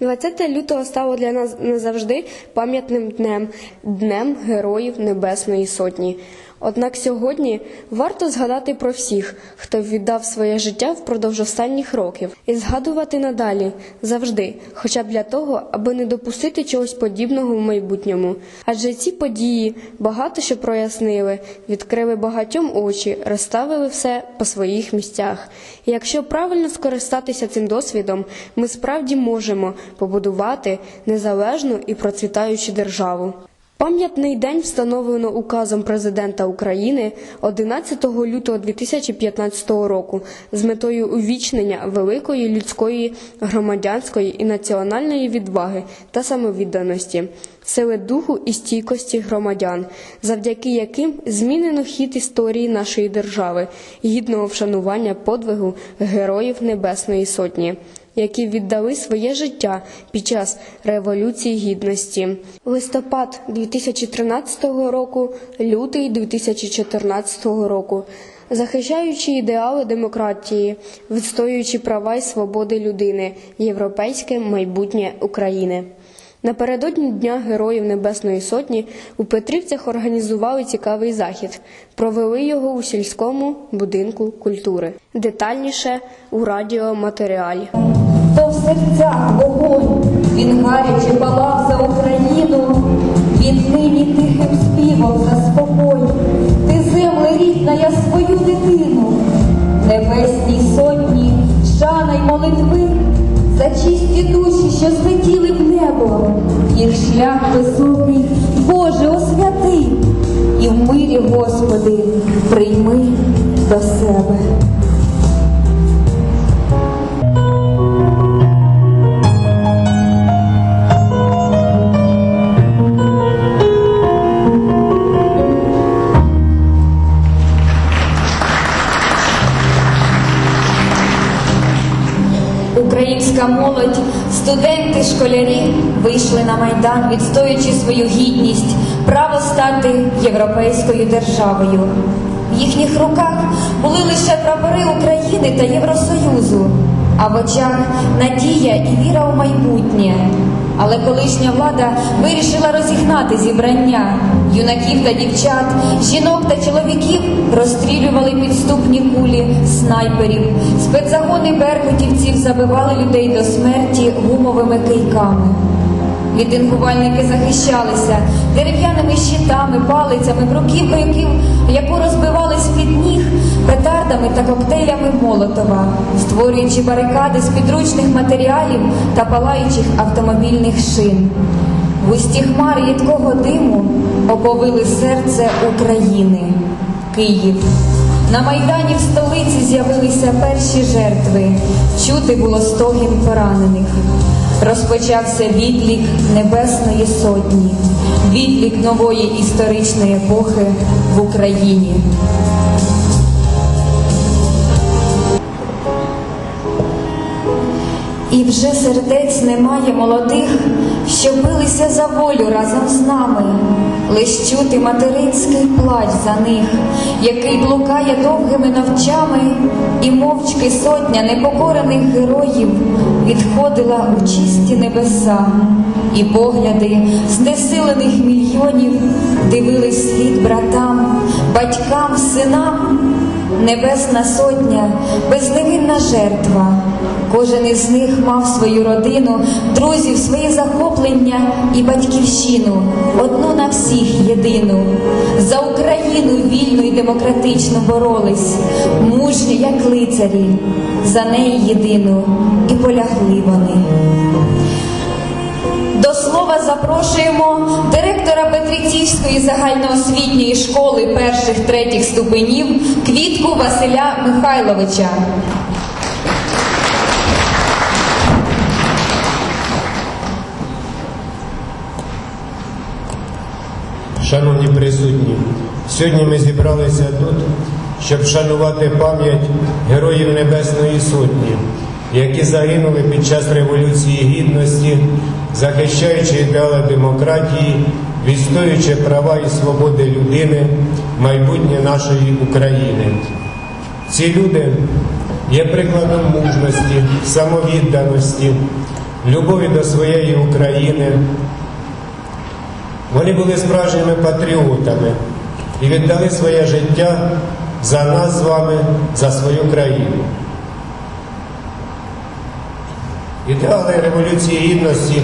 20 лютого стало для нас назавжди пам'ятним днем, днем Героїв Небесної Сотні. Однак сьогодні варто згадати про всіх, хто віддав своє життя впродовж останніх років, і згадувати надалі завжди, хоча б для того, аби не допустити чогось подібного в майбутньому. Адже ці події багато що прояснили, відкрили багатьом очі, розставили все по своїх місцях. І якщо правильно скористатися цим досвідом, ми справді можемо побудувати незалежну і процвітаючу державу. Пам'ятний день встановлено указом президента України 11 лютого 2015 року з метою увічнення великої людської, громадянської і національної відваги та самовідданості, сили духу і стійкості громадян, завдяки яким змінено хід історії нашої держави, гідного вшанування подвигу Героїв Небесної Сотні які віддали своє життя під час Революції Гідності. Листопад 2013 року, лютий 2014 року. Захищаючи ідеали демократії, відстоюючи права і свободи людини, європейське майбутнє України. Напередодні Дня Героїв Небесної Сотні у Петрівцях організували цікавий захід. Провели його у сільському будинку культури. Детальніше у радіоматеріалі. Серцях вогонь, він гаряче палав за Україну, віднині тихим співом заспокой, ти земле рідна, я свою дитину, небесній сотні, шана й молитви, за чисті душі, що злетіли в небо, їх шлях високий, Боже, освяти, і в мирі, Господи, прийми до себе. Школярі вийшли на майдан, відстоюючи свою гідність, право стати європейською державою. В їхніх руках були лише прапори України та Євросоюзу, а в очах надія і віра у майбутнє. Але колишня влада вирішила розігнати зібрання юнаків та дівчат, жінок та чоловіків розстрілювали підступні кулі снайперів, спецзагони беркутівців забивали людей до смерті гумовими кийками. Мітингувальники захищалися дерев'яними щитами, палицями, бруківкою, яку розбивали з-під ніг, петардами та коктейлями Молотова, створюючи барикади з підручних матеріалів та палаючих автомобільних шин. Густі хмари їдкого диму оповили серце України, Київ. На Майдані в столиці з'явилися перші жертви. Чути було стогін поранених. Розпочався відлік Небесної Сотні, відлік нової історичної епохи в Україні. І вже сердець немає молодих, що билися за волю разом з нами, лиш чути материнський плач за них, який блукає довгими ночами, і мовчки сотня непокорених героїв відходила у чисті небеса, і погляди знесилених мільйонів дивились слід братам, батькам, синам. Небесна сотня, безневинна жертва. Кожен із них мав свою родину, друзів, свої захоплення і батьківщину, одну на всіх єдину. За Україну вільну і демократично боролись, мужні, як лицарі, за неї єдину і полягли вони. До слова запрошуємо директора Петриківської загальноосвітньої школи перших третіх ступенів Квітку Василя Михайловича. Шановні присутні, сьогодні ми зібралися тут, щоб вшанувати пам'ять Героїв Небесної Сотні, які загинули під час Революції Гідності, захищаючи ідеали демократії, відстоюючи права і свободи людини, майбутнє нашої України. Ці люди є прикладом мужності, самовідданості, любові до своєї України. Вони були справжніми патріотами і віддали своє життя за нас з вами, за свою країну. Ідеали Революції Гідності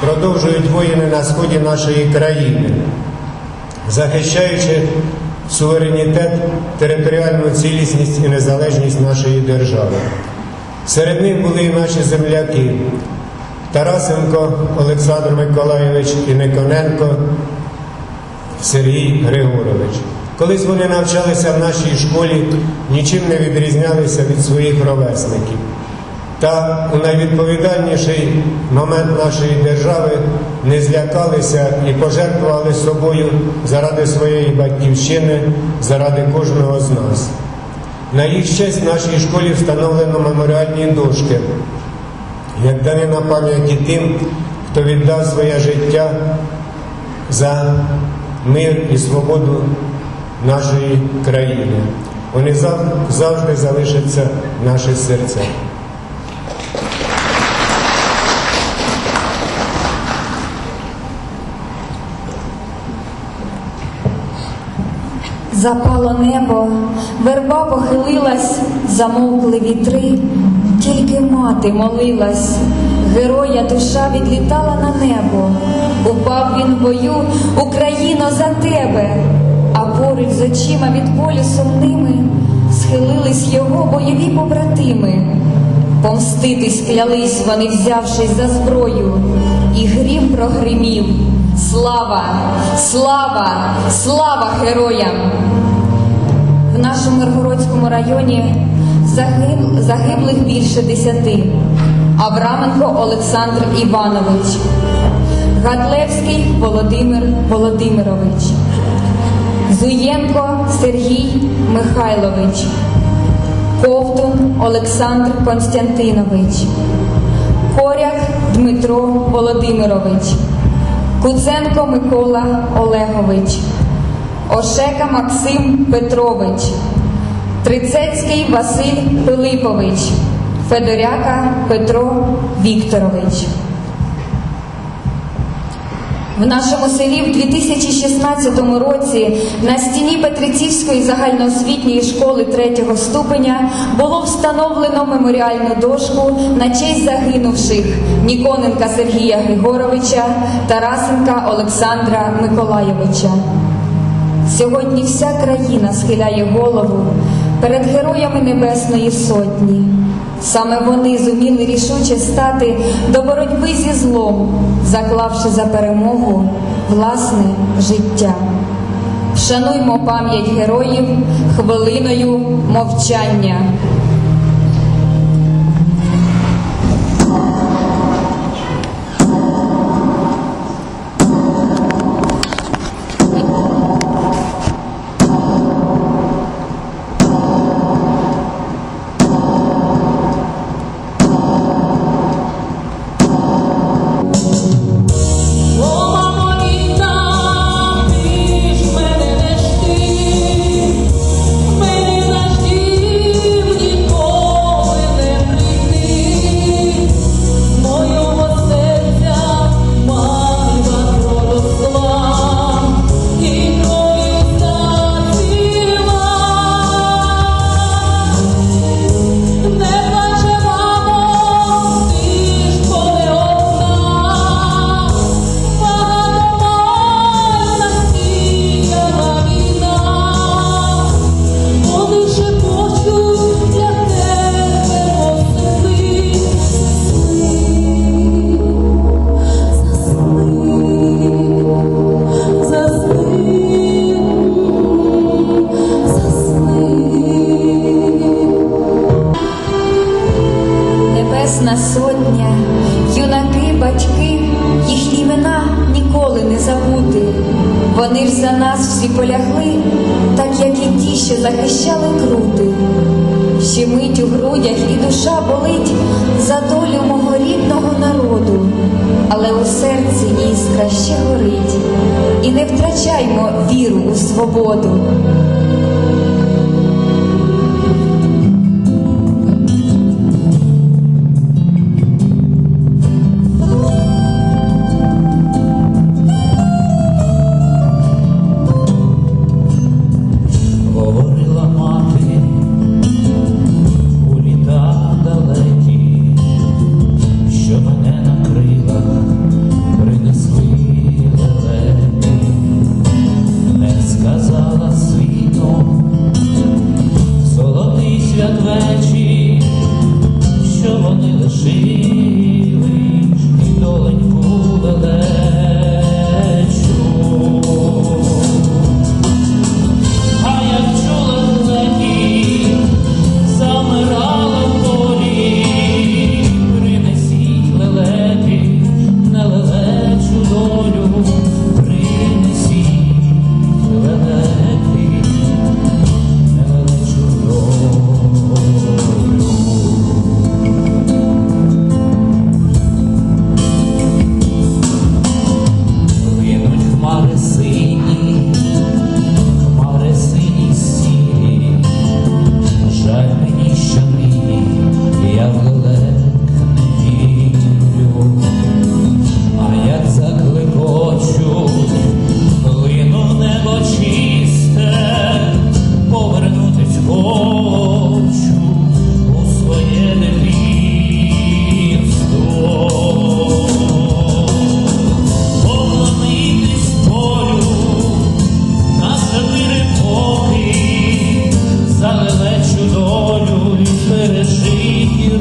продовжують воїни на сході нашої країни, захищаючи суверенітет, територіальну цілісність і незалежність нашої держави. Серед них були і наші земляки Тарасенко Олександр Миколайович і Никоненко Сергій Григорович. Колись вони навчалися в нашій школі, нічим не відрізнялися від своїх ровесників. Та у найвідповідальніший момент нашої держави не злякалися і пожертвували собою заради своєї батьківщини, заради кожного з нас. На їх честь в нашій школі встановлено меморіальні дошки, як данина пам'яті тим, хто віддав своє життя за мир і свободу нашої країни. Вони завжди залишаться в наших серцях. Запало небо, верба похилилась, замовкли вітри, тільки мати молилась, героя душа відлітала на небо. Упав він в бою, Україно, за тебе, а поруч з очима від болю сумними схилились його бойові побратими. Помститись клялись вони, взявшись за зброю, і грім прогримів. Слава, слава, слава героям! В нашому Миргородському районі загиб- загиблих більше десяти. Авраменко Олександр Іванович, Гадлевський Володимир Володимирович, Зуєнко Сергій Михайлович, Ковтун Олександр Константинович, Коряк Дмитро Володимирович, Куценко Микола Олегович, Ошека Максим Петрович, Трицецький Василь Пилипович, Федоряка Петро Вікторович. В нашому селі в 2016 році на стіні Петрицівської загальноосвітньої школи третього ступеня було встановлено меморіальну дошку на честь загинувших Ніконенка Сергія Григоровича, Тарасенка Олександра Миколайовича. Сьогодні вся країна схиляє голову перед героями Небесної Сотні. Саме вони зуміли рішуче стати до боротьби зі злом, заклавши за перемогу власне життя. Вшануймо пам'ять героїв хвилиною мовчання. Втрачаймо віру у свободу.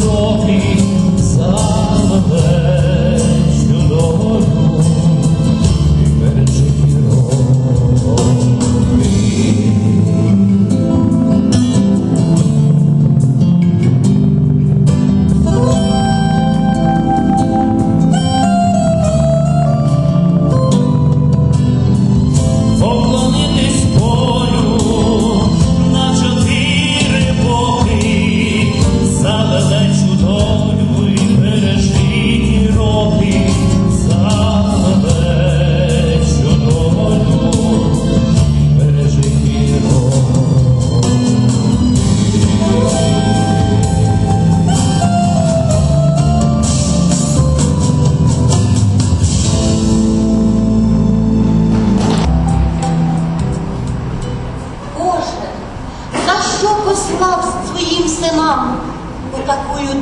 sorrir.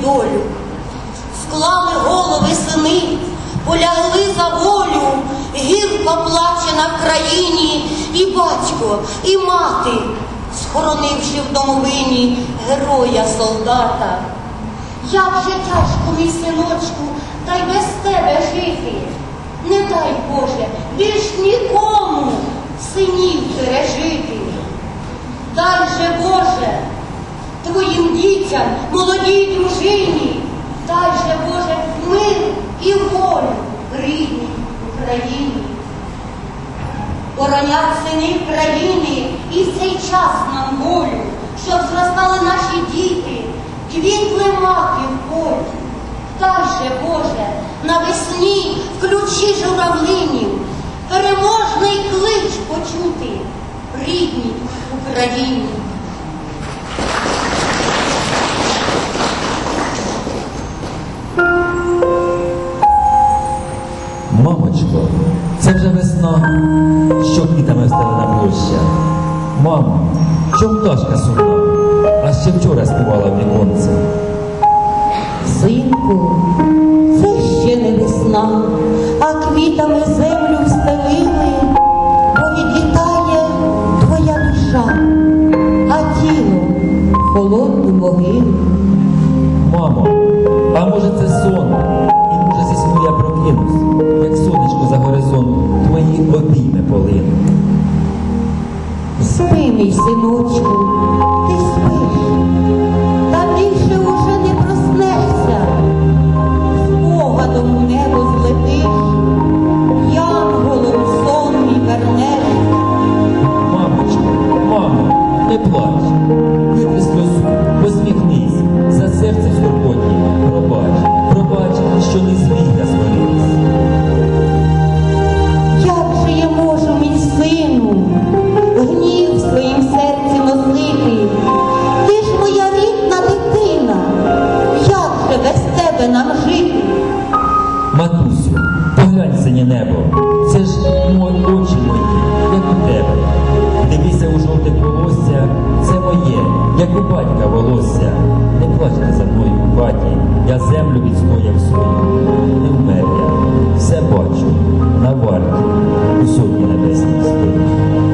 Долю. Склали голови сини, полягли за волю, гірко плаче на країні і батько, і мати, схоронивши в домовині героя солдата. Як же тяжко, мій синочку, та й без тебе жити. Не дай Боже, більш нікому синів пережити. Дай же Боже, твоїм дітям, молодій дружині, дай же Боже мир і волю рідній Україні. Боронять сини країни і в цей час нам волю, щоб зростали наші діти, квітли маки в полі. Дай же Боже, навесні в ключі журавлинів, переможний клич почути рідній Україні. Мамочко, це вже весна, що квітами на площа. Мамо, що пташка сумна, а ще вчора співала в віконце. Синку, це ще не весна, а квітами землю мій синє небо, це ж мої очі мої, як у тебе. Дивися у жовте волосся, це моє, як у батька волосся. Не плачте за мною баті, я землю відстояв свою. Не вмер я, все бачу, на варті, у сотні небесній стою.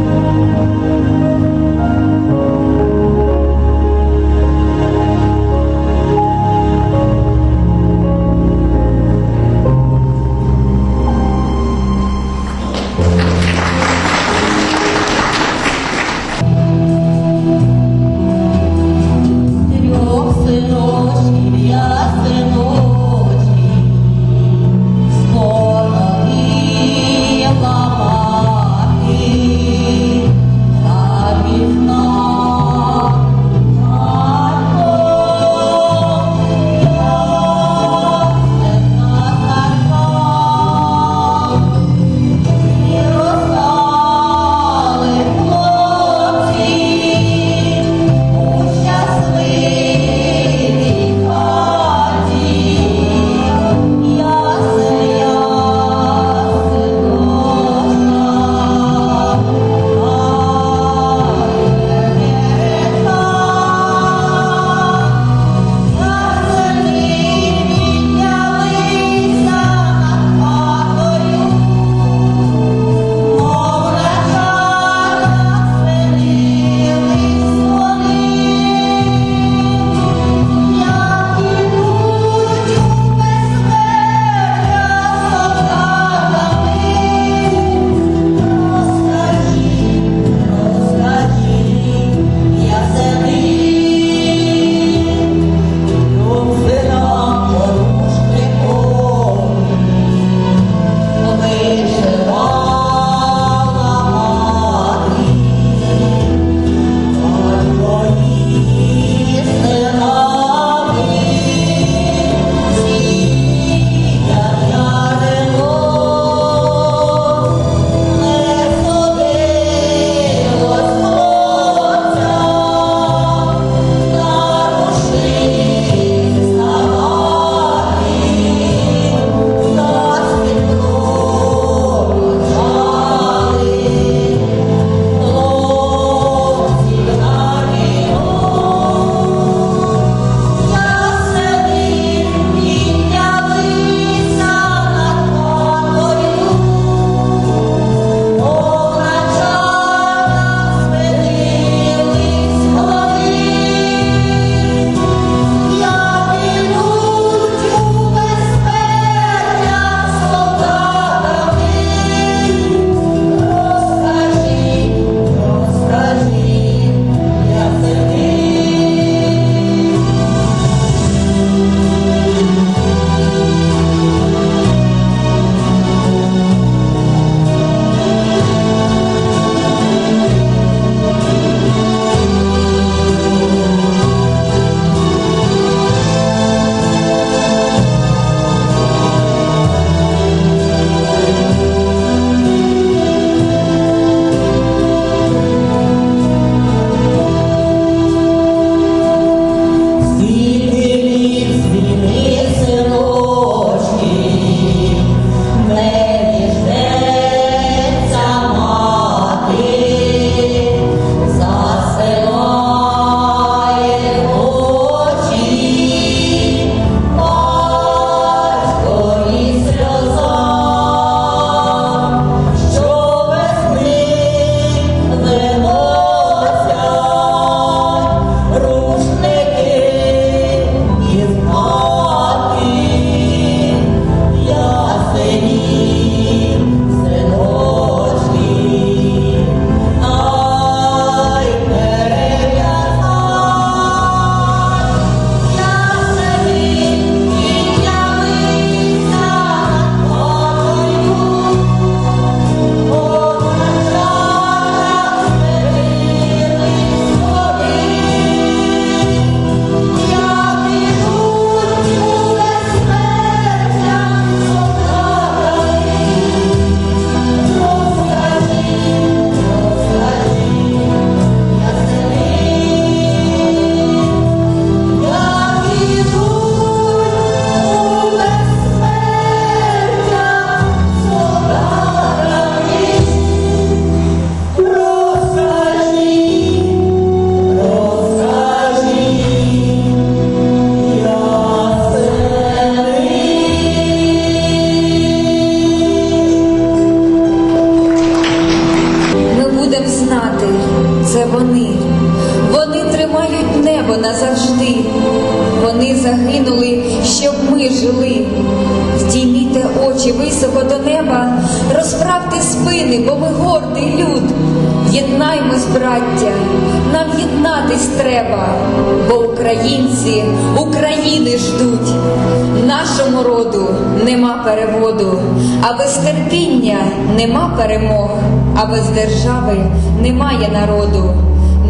перемог, а без держави немає народу.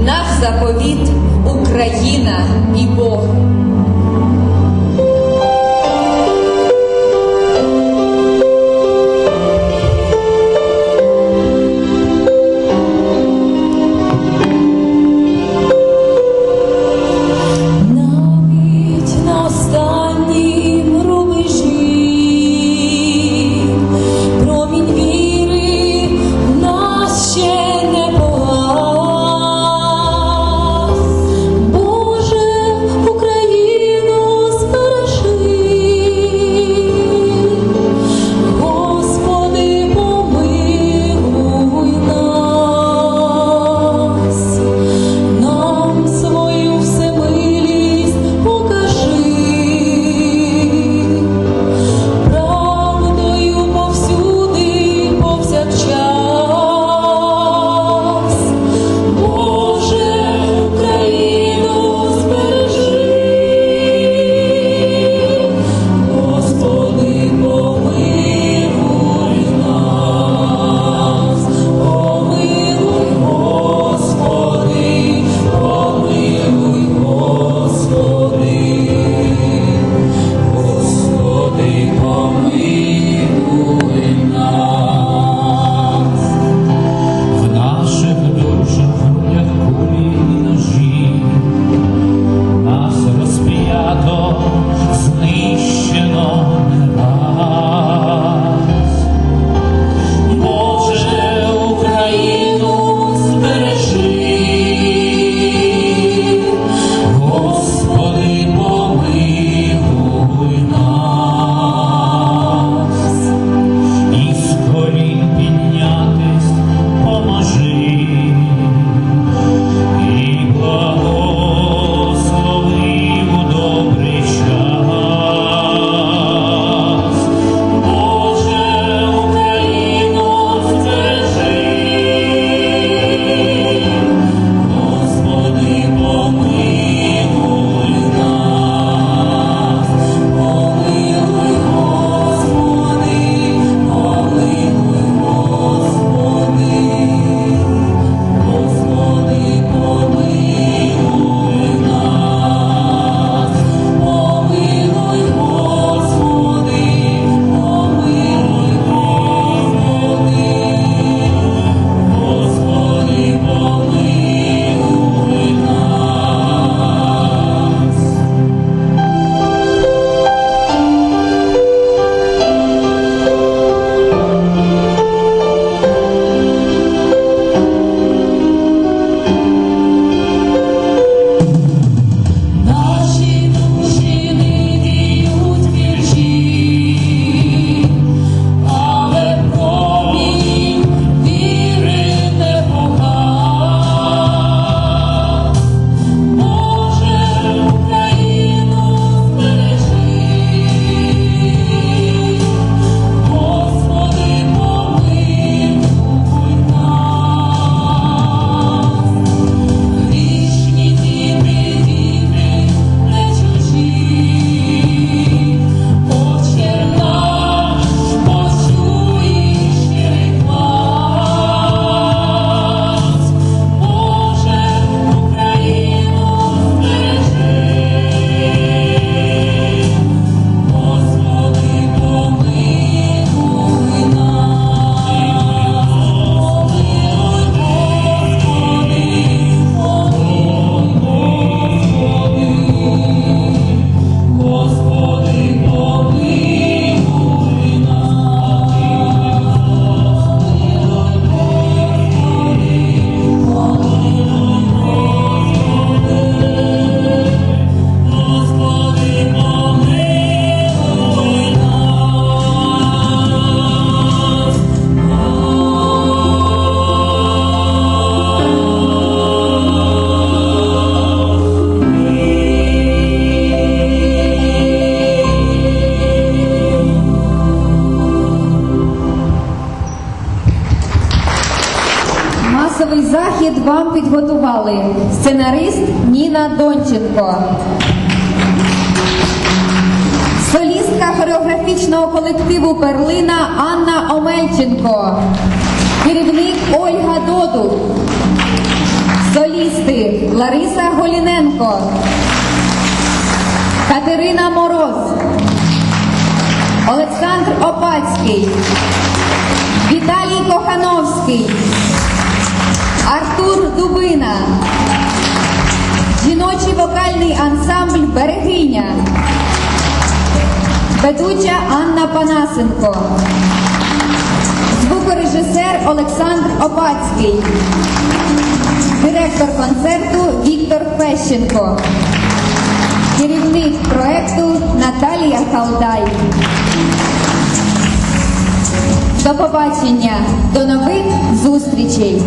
Наш заповіт Україна і Бог. Сценарист Ніна Донченко. Солістка хореографічного колективу Перлина Анна Омельченко. Керівник Ольга Доду. Солісти Лариса Голіненко. Катерина Мороз. Олександр Опацький. Віталій Кохановський. Артур Дубина. Жіночий вокальний ансамбль Берегиня. Ведуча Анна Панасенко. Звукорежисер Олександр Опацький. Директор концерту Віктор Пещенко. Керівник проекту Наталія Халдай. До побачення, до нових зустрічей!